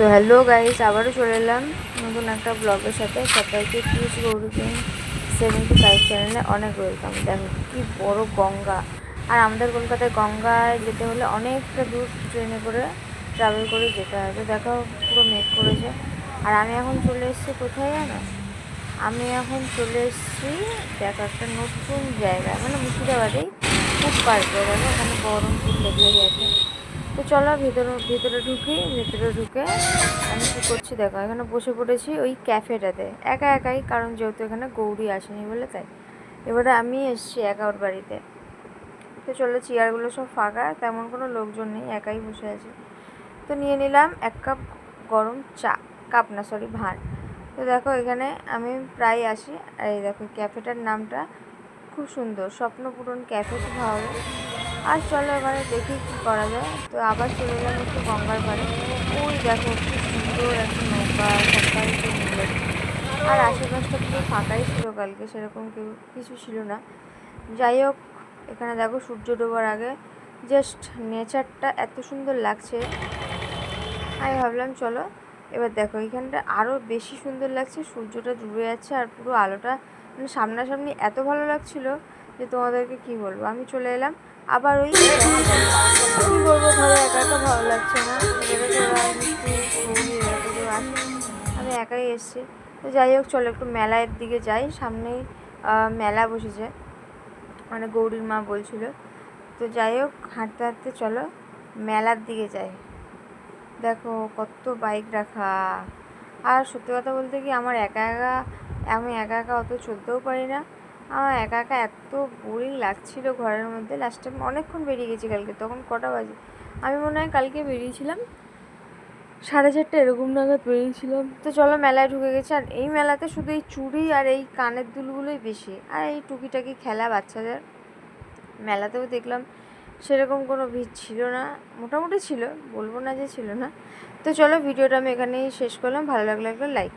So hello guys আবারও চলে এলাম নতুন একটা ব্লগের সাথে। সবাইকে পিউষ গৌরী সেভেন্টি ফাইভ চ্যানেলে অনেক ওয়েলকাম দেখো কি বড় গঙ্গা। আর আমাদের কলকাতায় গঙ্গায় যেতে হলে অনেকটা দূর ট্রেনে করে ট্রাভেল করে যেতে হয়। তো দেখো পুরো মেঘ করেছে। আর আমি এখন চলে এসেছি কোথায় জানো? আমি এখন চলে এসেছি দেখো একটা নতুন জায়গা মানে মুর্শিদাবাদেই, খুব পার্কে। দেখো ওখানে বহরমপুর লেগে গেছে তো চলো ভেতরে ভেতরে ঢুকি, ভেতরে ঢুকে আমি কী করছি দেখো, এখানে বসে পড়েছি ওই ক্যাফেটাতে। একা একাই, কারণ যেহেতু এখানে গৌরী আসেনি বলে তাই। এবারে আমি এসেছি একা ওর বাড়িতে। তো চলো, চেয়ারগুলো সব ফাঁকা, তেমন কোনো লোকজন নেই, একাই বসে আছি। তো নিয়ে নিলাম এক কাপ গরম চা, কাপ না সরি ভাঁড় তো দেখো, এখানে আমি প্রায় আসি। আর এই দেখো ক্যাফেটার নামটা খুব সুন্দর, স্বপ্নপূরণ ক্যাফে খুব ভালো। আর চলো এবারে দেখি কী করা যায়। তো আবার চলে গেলাম একটু গঙ্গার পাড়ে। ওই দেখো কি সুন্দর একটা নৌকা তো মিলে। আর আশেপাশটা পুরো ফাঁকাই ছিল কালকে, সেরকম কেউ কিছু ছিল না। যাই হোক, এখানে দেখো সূর্য ডোবার আগে। জাস্ট নেচারটা এত সুন্দর লাগছে। আমি ভাবলাম চলো, এবার দেখো এখানটা আরও বেশি সুন্দর লাগছে। সূর্যটা ডুবে যাচ্ছে আর পুরো আলোটা মানে সামনাসামনি এত ভালো লাগছিল যে তোমাদেরকে কি বলব? আমি চলে এলাম। আবার ওই কী বলব ঘরে একা একা ভালো লাগছে না। আমি একাই এসেছি। তো যাই হোক, চলো একটু মেলার দিকে যাই। সামনেই মেলা বসেছে। মানে গৌরীর মা বলছিল। তো যাই হোক, হাঁটতে হাঁটতে চলো মেলার দিকে যাই। দেখো কত বাইক রাখা। আর সত্যি কথা বলতে কি, আমার একা একা, আমি একা একা অত চলতেও পারি না। আমার একা একা এত বোরিং লাগছিল ঘরের মধ্যে। লাস্টে অনেকক্ষণ বেরিয়ে গেছি কালকে, তখন কটা বাজে? আমি মনে হয় কালকে বেরিয়েছিলাম। সাড়ে চারটে এরকম নাগাদ বেরিয়েছিলাম। তো চলো মেলায় ঢুকে গেছে, আর এই মেলাতে শুধু এই চুড়ি আর এই কানের দুলগুলোই বেশি। আর এই টুকিটাকি খেলা বাচ্চাদের মেলাতেও দেখলাম সেরকম কোনো ভিড় ছিল না। মোটামুটি ছিল, বলব না যে ছিল না। তো চলো ভিডিওটা আমি এখানেই শেষ করলাম। ভালো লাগলে একটা লাইক